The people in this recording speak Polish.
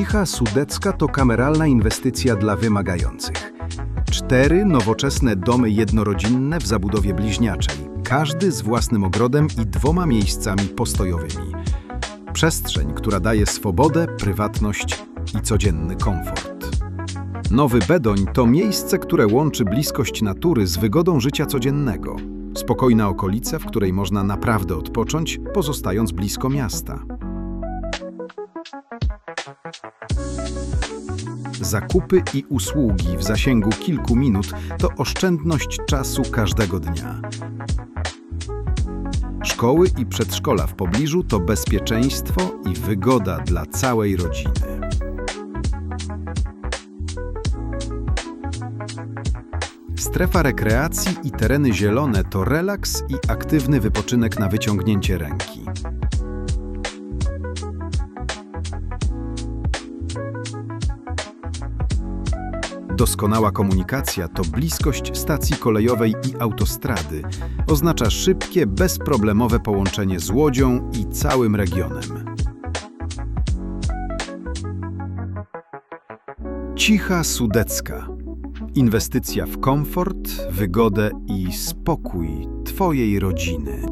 Cicha Sudecka to kameralna inwestycja dla wymagających. Cztery nowoczesne domy jednorodzinne w zabudowie bliźniaczej, każdy z własnym ogrodem i dwoma miejscami postojowymi. Przestrzeń, która daje swobodę, prywatność i codzienny komfort. Nowy Bedoń to miejsce, które łączy bliskość natury z wygodą życia codziennego. Spokojna okolica, w której można naprawdę odpocząć, pozostając blisko miasta. Zakupy i usługi w zasięgu kilku minut to oszczędność czasu każdego dnia. Szkoły i przedszkola w pobliżu to bezpieczeństwo i wygoda dla całej rodziny. Strefa rekreacji i tereny zielone to relaks i aktywny wypoczynek na wyciągnięcie ręki. Doskonała komunikacja to bliskość stacji kolejowej i autostrady. Oznacza szybkie, bezproblemowe połączenie z Łodzią i całym regionem. Cicha Sudecka. Inwestycja w komfort, wygodę i spokój Twojej rodziny.